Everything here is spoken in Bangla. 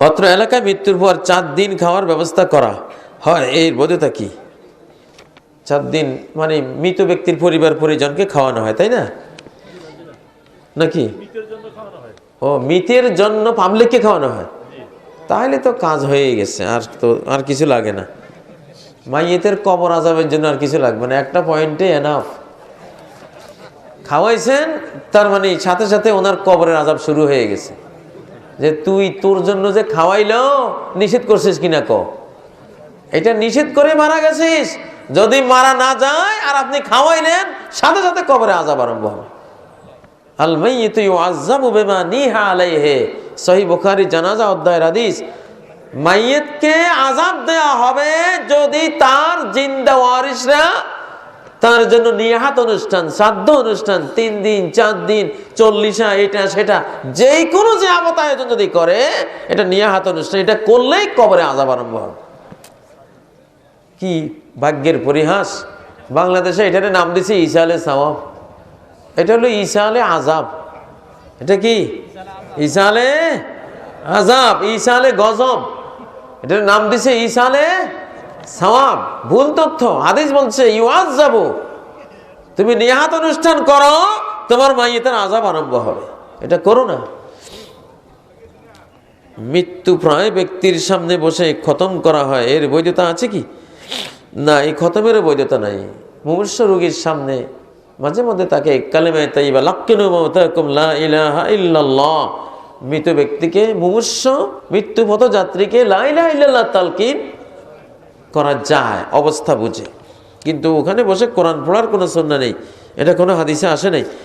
অত্র এলাকায় মৃত্যুর পর চার দিন খাওয়ার ব্যবস্থা করা হয়। এর বোধতা কি? চার দিন মানে মৃত ব্যক্তির পরিবার পরিজনকে খাওয়ানো হয় তাই না? নাকি? ও মৃতের জন্য পাবলিককে খাওয়ানো হয়? তাহলে তো কাজ হয়ে গেছে আর তো আর কিছু লাগে না। মাইয়েতের কবর আজাবের জন্য আর কিছু লাগবে না একটা পয়েন্টে এনাফ খাওয়াইছেন তার মানে সাথে সাথে ওনার কবরের আজাব শুরু হয়ে গেছে। যে তুই তোর জন্য যে খাওয়াইলো, নিষেধ করছিস কিনা ক? এটা নিষেধ করে মারা গেছিস। যদি মারা না যায় আর আপনি খাওয়াইলেন, সাথে সাথে কবরে আজাব আরম্ভ হবে। মাইয়িতু ইউআযাবু বিমা নিহা আলাইহি। সহিহ বুখারী জানাজা অধ্যায়ের হাদিস, মাইয়িতকে আযাব দেয়া হবে যদি তার জিন্দা ওয়ারিসরা তার জন্য নিয়াহাত অনুষ্ঠান শ্রাদ্ধ অনুষ্ঠান, তিন দিন, চার দিন, চল্লিশা এটা সেটা, যেই কোনো যে আমত আয়োজন যদি করে, এটা নিয়াহাত অনুষ্ঠান, এটা করলেই কবরে আজাব আরম্ভ হবে। কি ভাগ্যের পরিহাস? বাংলাদেশে এটার নাম দিছে ঈসা আলে সাওয়াব এটা হলো ঈসা আলে আজাব এটা কি? ঈসা আলে আজাব ঈসা আলে গজব। এটার নাম দিছে ঈসা আলে সাওয়াব, ভুল তথ্য, হাদিস বলছে ইউআজ যাব তুমি নিহাত অনুষ্ঠান করো, তোমার মাইয়েতের আজাব আরম্ভ হবে। এটা করো না। মৃত্যু প্রায় ব্যক্তির সামনে বসে খতম করা হয়। এর বৈধতা আছে কি? না, এই খতমেরও বৈধতা নাই। মুমূর্ষ রোগীর সামনে মাঝে মধ্যে তাকে কালেমে তাইবা লাক্কিনু মাউতাকুম লা মৃত ব্যক্তিকে, মুমূর্ষ মৃত্যু যাত্রীকে লা ইলাহা তালকিন করা যায়, অবস্থা বুঝে। কিন্তু ওখানে বসে কোরআন পড়ার কোনো সন্না নেই। এটা কোনো হাদিসে আসে নাই।